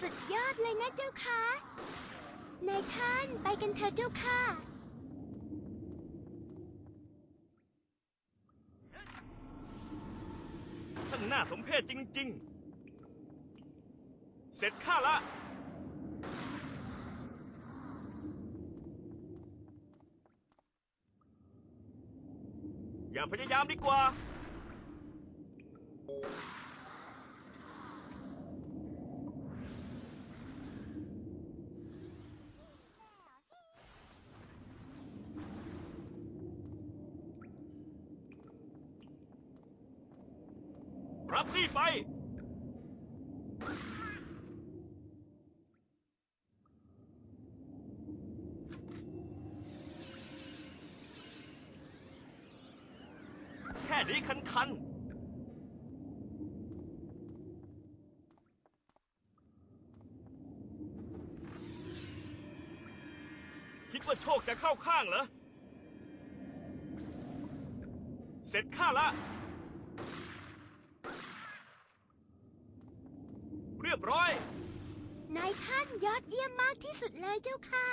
สุดยอดเลยนะเจ้าค่ะนายท่านไปกันเถอะเจ้าค่ะ ช่างน่าสมเพชจริง ๆ เสร็จข้าละ อย่าพยายามดีกว่า รับนี่ไป แค่นี้คันคันคิดว่าโชคจะเข้าข้างเหรอ เสร็จข้าละ เรียบร้อย นายท่านยอดเยี่ยมมากที่สุดเลยเจ้าค่ะ